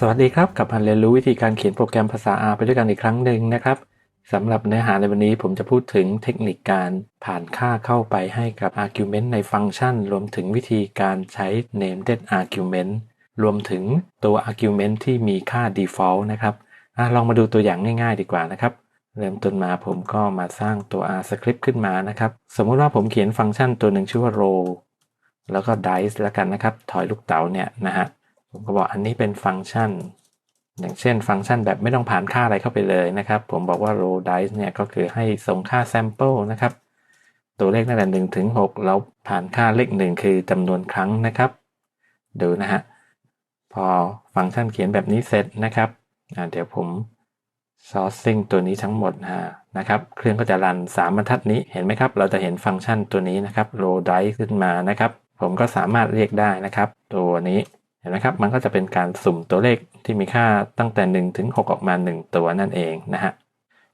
สวัสดีครับกลับมาเรียนรู้วิธีการเขียนโปรแกรมภาษา R ไปด้วยกันอีกครั้งหนึ่งนะครับสำหรับเนื้อหาในวันนี้ผมจะพูดถึงเทคนิคการผ่านค่าเข้าไปให้กับ argument ในฟังก์ชัน รวมถึงวิธีการใช้ named argument รวมถึงตัว argument ที่มีค่า default นะครับอลองมาดูตัวอย่างง่ายๆ ดีกว่านะครับ เริ่มต้นมาผมก็มาสร้างตัว R script ขึ้นมานะครับ สมมุติว่าผมเขียนฟังก์ชันตัวหนึ่งชื่อว่า row แล้วก็ dice แล้วกันนะครับ ถอยลูกเต๋าเนี่ยนะฮะ ผมก็บอกอันนี้เป็นฟังก์ชัน อย่างเช่นฟังก์ชันแบบไม่ต้องผ่านค่าอะไรเข้าไปเลยนะครับ ผมบอกว่า row dice เนี่ยก็คือให้ส่งค่า sample นะครับ ตัวเลขตั้งแต่หนึ่งถึงหกเราผ่านค่าเลขหนึ่งคือจำนวนครั้งนะครับ ดูนะฮะ พอฟังก์ชันเขียนแบบนี้เสร็จนะครับเดี๋ยวผม sourcing ตัวนี้ทั้งหมดนะครับ เครื่องก็จะรัน 3 บรรทัดนี้ เห็นไหมครับ เราจะเห็นฟังก์ชันตัวนี้นะครับ row dice ขึ้นมานะครับ ผมก็สามารถเรียกได้นะครับ ตัวนี้ ห็นไหมครับ มันก็จะเป็นการสุ่มตัวเลขที่มีค่าตั้งแต่1ถึง6ออกมา 1 ตัวนั่นเองนะฮะ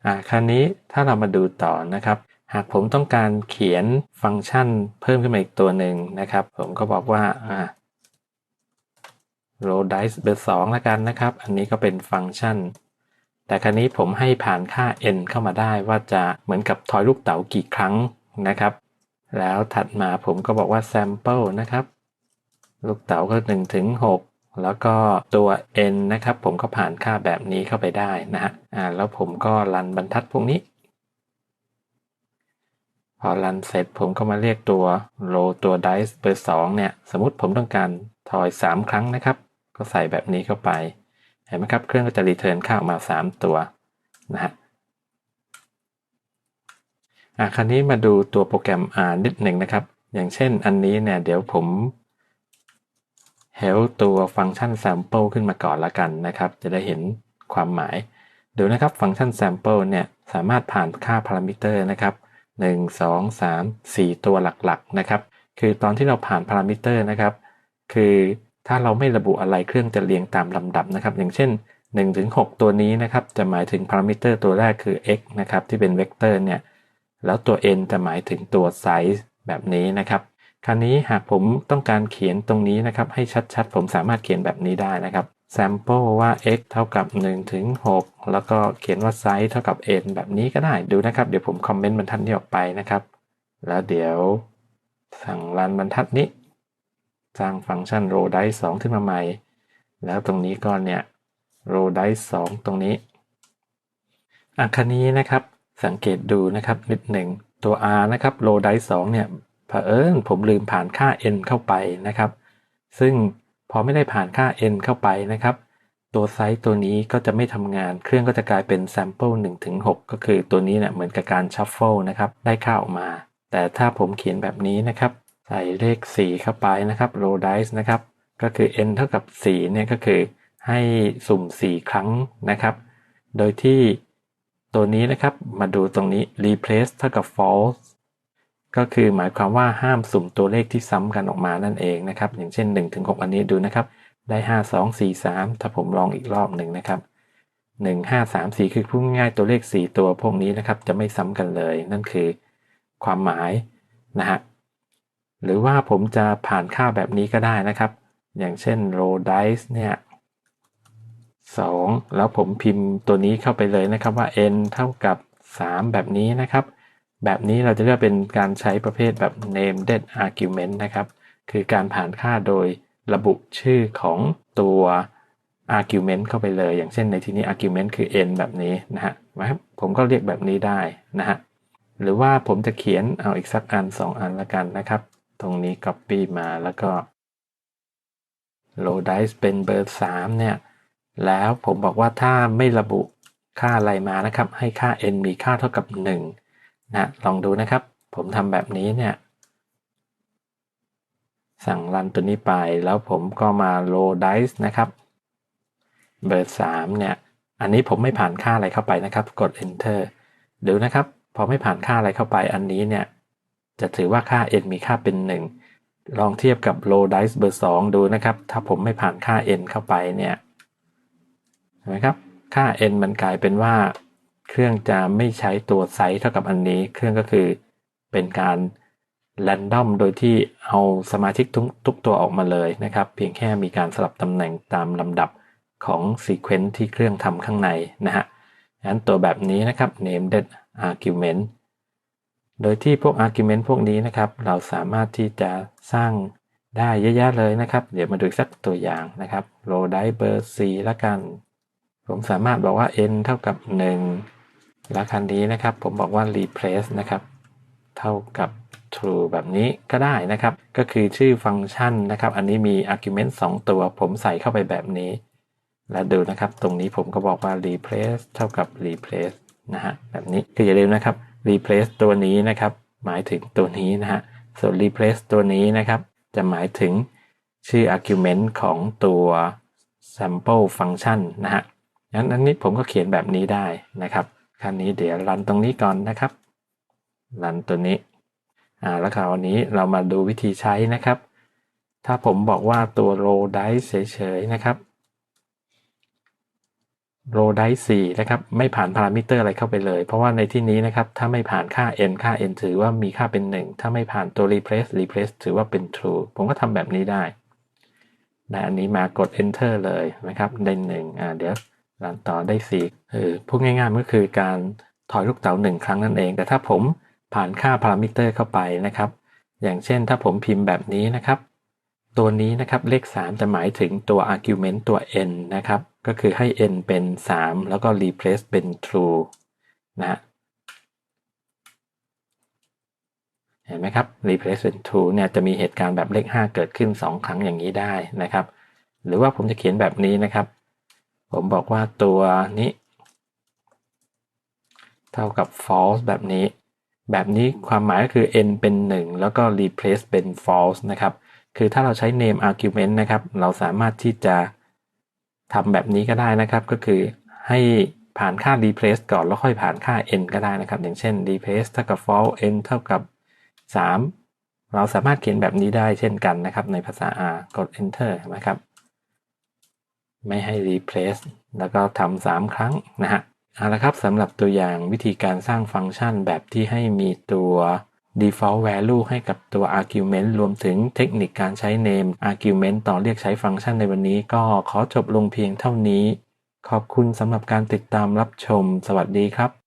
อ่าคราวนี้ถ้าเรามาดูต่อนะครับ หากผมต้องการเขียนฟังก์ชันเพิ่มขึ้นมาอีกตัวหนึ่งนะครับ ผมก็บอกว่าอ่า row dice เบอร์2ล้วกันนะครับ อันนี้ก็เป็นฟังก์ชัน แต่คราวนี้ผมให้ผ่านค่า n เข้ามาได้ว่าจะเหมือนกับทอยลูกเต๋ากี่ครั้งนะครับ แล้วถัดมาผมก็บอกว่า sample นะครับ ลูกเต๋าก็1ถึง6แล้วก็ตัว n นะครับ ผมก็ผ่านค่าแบบนี้เข้าไปได้นะฮะอ่าแล้วผมก็รันบรรทัดพวกนี้ พอรันเสร็จผมก็มาเรียกตัว row ตัว dice เบอร์2เนี่ย สมมติผมต้องการทอย 3 ครั้งนะครับ ก็ใส่แบบนี้เข้าไป เห็นไหมครับ เครื่องก็จะรีเทิร์นค่าออกมา 3 ตัวนะฮะอะคราวนี้มาดูตัวโปรแกรม R นิดหนึ่งนะครับ อย่างเช่นอันนี้เนี่ย เดี๋ยวผม help ตัวฟังก์ชัน sample ขึ้นมาก่อนละกันนะครับ จะได้เห็นความหมายดูนะครับฟังก์ชัน sample เนี่ยสามารถผ่านค่าพารามิเตอร์นะครับ 1 2 3 4 ตัวหลักๆนะครับ คือตอนที่เราผ่านพารามิเตอร์นะครับ คือถ้าเราไม่ระบุอะไรเครื่องจะเรียงตามลำดับนะครับ อย่างเช่น1ถึง6ตัวนี้นะครับ จะหมายถึงพารามิเตอร์ตัวแรกคือ x นะครับ ที่เป็นเวกเตอร์เนี่ย แล้วตัว n จะหมายถึงตัวไซส์แบบนี้นะครับ คราวนี้หากผมต้องการเขียนตรงนี้นะครับ ให้ชัดๆ ผมสามารถเขียนแบบนี้ได้นะครับ sample ว่า x เท่ากับ1ถึง6แล้วก็เขียนว่า size เท่ากับ n แบบนี้ก็ได้ดูนะครับ เดี๋ยวผมคอมเมนต์บรรทัดนี้ออกไปนะครับ แล้วเดี๋ยวสั่งรันบรรทัดนี้ สร้างฟังก์ชัน row dice 2ขึ้นมาใหม่ แล้วตรงนี้ก็เนี่ย row dice 2ตรงนี้อะคันนี้นะครับสังเกตดูนะครับนิดหนึ่งตัว r นะครับ row dice 2เนี่ย เผอิญผมลืมผ่านค่า n เข้าไปนะครับ ซึ่งพอไม่ได้ผ่านค่า n เข้าไปนะครับ ตัวไซส์ตัวนี้ก็จะไม่ทำงาน เครื่องก็จะกลายเป็น sample 1ถึง6ก็คือตัวนี้เนี่ยเหมือนกับการ shuffle นะครับ ได้ค่าออกมา แต่ถ้าผมเขียนแบบนี้นะครับ ใส่เลข 4 เข้าไปนะครับ row dice นะครับ ก็คือ n เท่ากับ4เนี่ยก็คือให้สุ่ม 4 ครั้งนะครับ โดยที่ตัวนี้นะครับ มาดูตรงนี้ replace เท่ากับ false ก็คือหมายความว่าห้ามสุ่มตัวเลขที่ซ้ำกันออกมานั่นเองนะครับ อย่างเช่น1ถึง6อันนี้ดูนะครับ ได้ 5 2 4 3 ถ้าผมลองอีกรอบหนึ่งนะครับ 1 5 3 4 คือพูดง่ายๆตัวเลข 4 ตัวพวกนี้นะครับ จะไม่ซ้ำกันเลย นั่นคือความหมายนะฮะ หรือว่าผมจะผ่านค่าแบบนี้ก็ได้นะครับ อย่างเช่น row dice เนี่ย2แล้วผมพิมพ์ตัวนี้เข้าไปเลยนะครับว่า n เท่ากับ 3 แบบนี้นะครับ แบบนี้เราจะเรียกเป็นการใช้ประเภทแบบ named argument นะครับ คือการผ่านค่าโดยระบุชื่อของตัว argument เข้าไปเลย อย่างเช่นในที่นี้ argument คือ n แบบนี้นะฮะนะครับผมก็เรียกแบบนี้ได้นะฮะหรือว่าผมจะเขียนเอาอีกสักอัน 2 อันละกันนะครับ ตรงนี้ copy มาแล้วก็ row dice เป็นเบอร์ 3 เนี่ย แล้วผมบอกว่าถ้าไม่ระบุค่าอะไรมานะครับ ให้ค่า n มีค่าเท่ากับ 1 นะลองดูนะครับ ผมทำแบบนี้เนี่ยสั่งรันตัวนี้ไปแล้วผมก็มา row dice นะครับ เบอร์3เนี่ย อันนี้ผมไม่ผ่านค่าอะไรเข้าไปนะครับ กด enter ดูนะครับ พอไม่ผ่านค่าอะไรเข้าไปอันนี้เนี่ย จะถือว่าค่า n มีค่าเป็น 1 ลองเทียบกับ row dice เบอร์ 2 ดูนะครับ ถ้าผมไม่ผ่านค่า n เข้าไปเนี่ยเห็นไหมครับ ค่า n มันกลายเป็นว่า เครื่องจะไม่ใช้ตัวไซส์เท่ากับอันนี้ เครื่องก็คือเป็นการแรนดอมโดยที่เอาสมาชิกทุกทุกตัวออกมาเลยนะครับ เพียงแค่มีการสลับตำแหน่งตามลำดับของ sequence ที่เครื่องทำข้างในนะฮะงั้นตัวแบบนี้นะครับ named argument โดยที่พวก argument พวกนี้นะครับ เราสามารถที่จะสร้างได้เยอะแยะเลยนะครับ เดี๋ยวมาดูสักตัวอย่างนะครับ row d i เบอร์4ละกัน ผมสามารถบอกว่า n เท่ากับ 1 แล้วคันนี้นะครับผมบอกว่า replace นะครับ เท่ากับ true แบบนี้ก็ได้นะครับ ก็คือชื่อฟังก์ชันนะครับ อันนี้มี argument 2 ตัว ผมใส่เข้าไปแบบนี้ และดูนะครับ ตรงนี้ผมก็บอกว่า replace เท่ากับ replace นะฮะแบบนี้คืออย่าลืมนะครับ replace ตัวนี้นะครับ หมายถึงตัวนี้นะฮะส่วน replace ตัวนี้นะครับ จะหมายถึงชื่อ argument ของตัว sample function นะฮะงั้นอันนี้ผมก็เขียนแบบนี้ได้นะครับ คราวนี้เดี๋ยวรันตรงนี้ก่อนนะครับ รันตัวนี้อ่าแล้วคราวนี้เรามาดูวิธีใช้นะครับ ถ้าผมบอกว่าตัว row dice เฉยๆนะครับ row dice 4นะครับ ไม่ผ่านพารามิเตอร์อะไรเข้าไปเลย เพราะว่าในที่นี้นะครับ ถ้าไม่ผ่านค่า n ค่า n ถือว่ามีค่าเป็น 1 ถ้าไม่ผ่านตัว replace replace ถือว่าเป็น true ผมก็ทำแบบนี้ได้นะอันนี้มากด enter เลยนะครับ ได้หนึ่งอ่าเดี๋ยว รันต่อได้สี่เออพูดง่ายๆก็คือการถอยลูกเต๋าหนึ่งครั้งนั่นเอง แต่ถ้าผมผ่านค่าพารามิเตอร์เข้าไปนะครับ อย่างเช่นถ้าผมพิมพ์แบบนี้นะครับ ตัวนี้นะครับเลข 3 จะหมายถึงตัว argument ตัว n นะครับ ก็คือให้ n เป็น 3 แล้วก็ replace เป็น true นะฮะเห็นไหมครับ replace เป็น true เนี่ยจะมีเหตุการณ์แบบเลข 5 เกิดขึ้น 2 ครั้งอย่างนี้ได้นะครับ หรือว่าผมจะเขียนแบบนี้นะครับ ผมบอกว่าตัวนี้ เท่ากับ false แบบนี้ แบบนี้ความหมายก็คือ n เป็น 1 แล้วก็ replace เป็น false นะครับ คือถ้าเราใช้ name argument นะครับ เราสามารถที่จะทำแบบนี้ก็ได้นะครับ ก็คือให้ผ่านค่า replace ก่อนแล้วค่อยผ่านค่า n ก็ได้นะครับ อย่างเช่น replace เท่ากับ false n เท่ากับ 3 เราสามารถเขียนแบบนี้ได้เช่นกันนะครับ ในภาษา R กด enter นะครับ ไม่ให้ replace แล้วก็ทำ3ครั้งนะฮะเอาละครับสำหรับตัวอย่างวิธีการสร้างฟังก์ชันแบบที่ให้มีตัว default value ให้กับตัว argument รวมถึงเทคนิคการใช้ name argument ต่อเรียกใช้ฟังก์ชันในวันนี้ก็ขอจบลงเพียงเท่านี้ ขอบคุณสำหรับการติดตามรับชม สวัสดีครับ